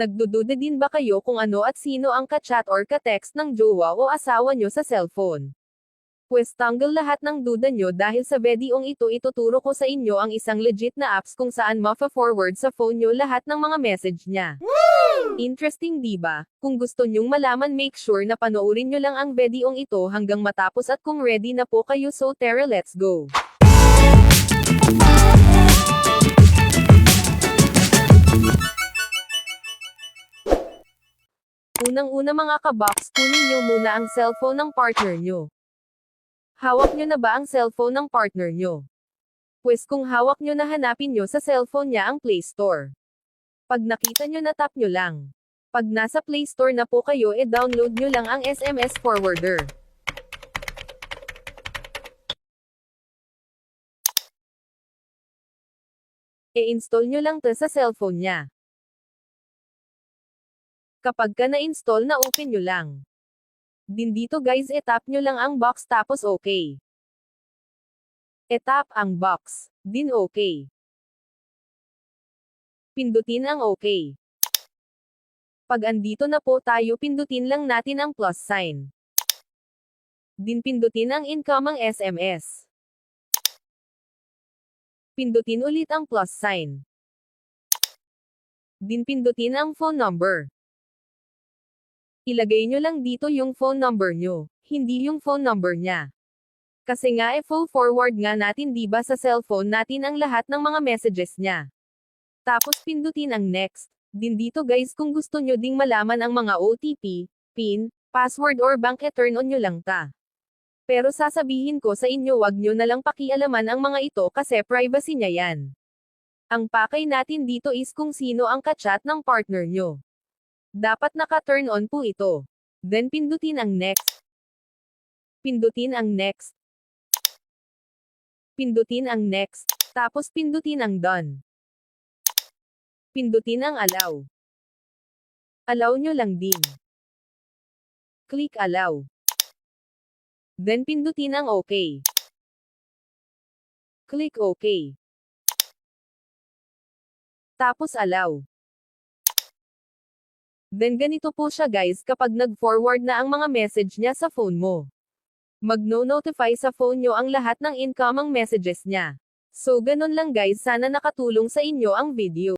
Nagdududa din ba kayo kung ano at sino ang ka-chat or ka-text ng jowa o asawa nyo sa cellphone? Pwes tanggal lahat ng duda nyo dahil sa videong ito ituturo ko sa inyo ang isang legit na apps kung saan mafa-forward sa phone nyo lahat ng mga message niya. Interesting di ba? Kung gusto nyong malaman make sure na panoorin nyo lang ang videong ito hanggang matapos at kung ready na po kayo so tara let's go. Unang-una mga kabox, kunin nyo muna ang cellphone ng partner nyo. Hawak nyo na ba ang cellphone ng partner nyo? Pwes kung hawak nyo na hanapin nyo sa cellphone niya ang Play Store. Pag nakita nyo na tap nyo lang. Pag nasa Play Store na po kayo e download nyo lang ang SMS Forwarder. E-install nyo lang to sa cellphone niya. Kapag ka na-install na open nyo lang. Din dito guys etap nyo lang ang box tapos okay. Etap ang box. Din okay. Pindutin ang okay. Pag andito na po tayo pindutin lang natin ang plus sign. Din pindutin ang incoming SMS. Pindutin ulit ang plus sign. Din pindutin ang phone number. Ilagay nyo lang dito yung phone number nyo, hindi yung phone number niya. Kasi nga e full forward nga natin di ba sa cellphone natin ang lahat ng mga messages niya. Tapos pindutin ang next. Din dito guys kung gusto nyo ding malaman ang mga OTP, PIN, password or bank e turn on nyo lang ta. Pero sasabihin ko sa inyo wag nyo na lang pakialaman ang mga ito kasi privacy niya yan. Ang pakay natin dito is kung sino ang kachat ng partner nyo. Dapat naka-turn on po ito. Then pindutin ang next. Pindutin ang next. Pindutin ang next. Tapos pindutin ang done. Pindutin ang allow. Allow nyo lang din. Click allow. Then pindutin ang okay. Click okay. Tapos allow. Then ganito po siya guys kapag nag-forward na ang mga message niya sa phone mo. Mag-no-notify sa phone nyo ang lahat ng incoming messages niya. So ganun lang guys sana nakatulong sa inyo ang video.